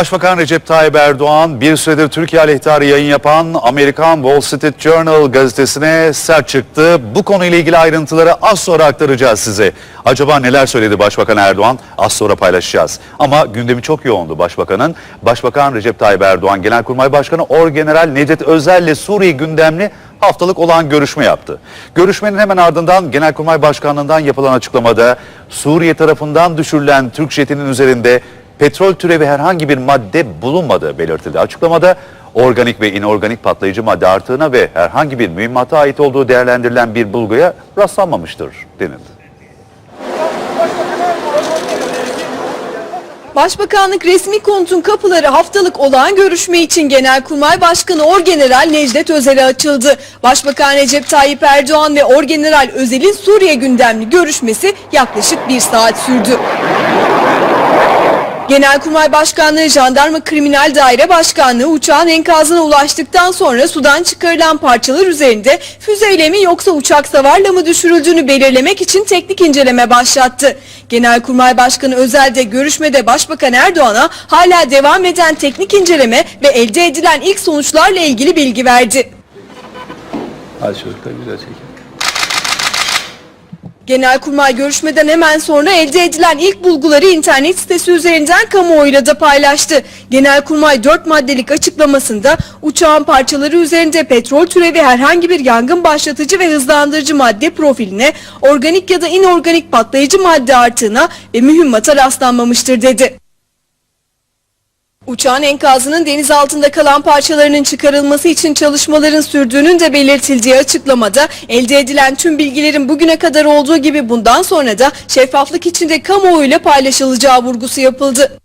Başbakan Recep Tayyip Erdoğan bir süredir Türkiye aleyhtarı yayın yapan Amerikan Wall Street Journal gazetesine sert çıktı. Bu konuyla ilgili ayrıntıları az sonra aktaracağız size. Acaba neler söyledi Başbakan Erdoğan? Az sonra paylaşacağız. Ama gündemi çok yoğundu Başbakanın. Başbakan Recep Tayyip Erdoğan Genelkurmay Başkanı Orgeneral Necdet Özel ile Suriye gündemli haftalık olan görüşme yaptı. Görüşmenin hemen ardından Genelkurmay Başkanlığından yapılan açıklamada Suriye tarafından düşürülen Türk jetinin üzerinde petrol türevi herhangi bir madde bulunmadığı belirtildi. Açıklamada organik ve inorganik patlayıcı madde artığına ve herhangi bir mühimmata ait olduğu değerlendirilen bir bulguya rastlanmamıştır denildi. Başbakanlık resmi konutun kapıları haftalık olağan görüşme için Genelkurmay Başkanı Orgeneral Necdet Özel'e açıldı. Başbakan Recep Tayyip Erdoğan ve Orgeneral Özel'in Suriye gündemli görüşmesi yaklaşık bir saat sürdü. Genelkurmay Başkanlığı Jandarma Kriminal Daire Başkanlığı uçağın enkazına ulaştıktan sonra sudan çıkarılan parçalar üzerinde füzeyle mi yoksa uçak savarla mı düşürüldüğünü belirlemek için teknik inceleme başlattı. Genelkurmay Başkanı Özel de görüşmede Başbakan Erdoğan'a hala devam eden teknik inceleme ve elde edilen ilk sonuçlarla ilgili bilgi verdi. Çocuklar güzel çekin. Genelkurmay görüşmeden hemen sonra elde edilen ilk bulguları internet sitesi üzerinden kamuoyuyla da paylaştı. Genelkurmay 4 maddelik açıklamasında uçağın parçaları üzerinde petrol türevi herhangi bir yangın başlatıcı ve hızlandırıcı madde profiline, organik ya da inorganik patlayıcı madde artığına ve mühimmata rastlanmamıştır dedi. Uçağın enkazının deniz altında kalan parçalarının çıkarılması için çalışmaların sürdüğünün de belirtildiği açıklamada elde edilen tüm bilgilerin bugüne kadar olduğu gibi bundan sonra da şeffaflık içinde kamuoyuyla paylaşılacağı vurgusu yapıldı.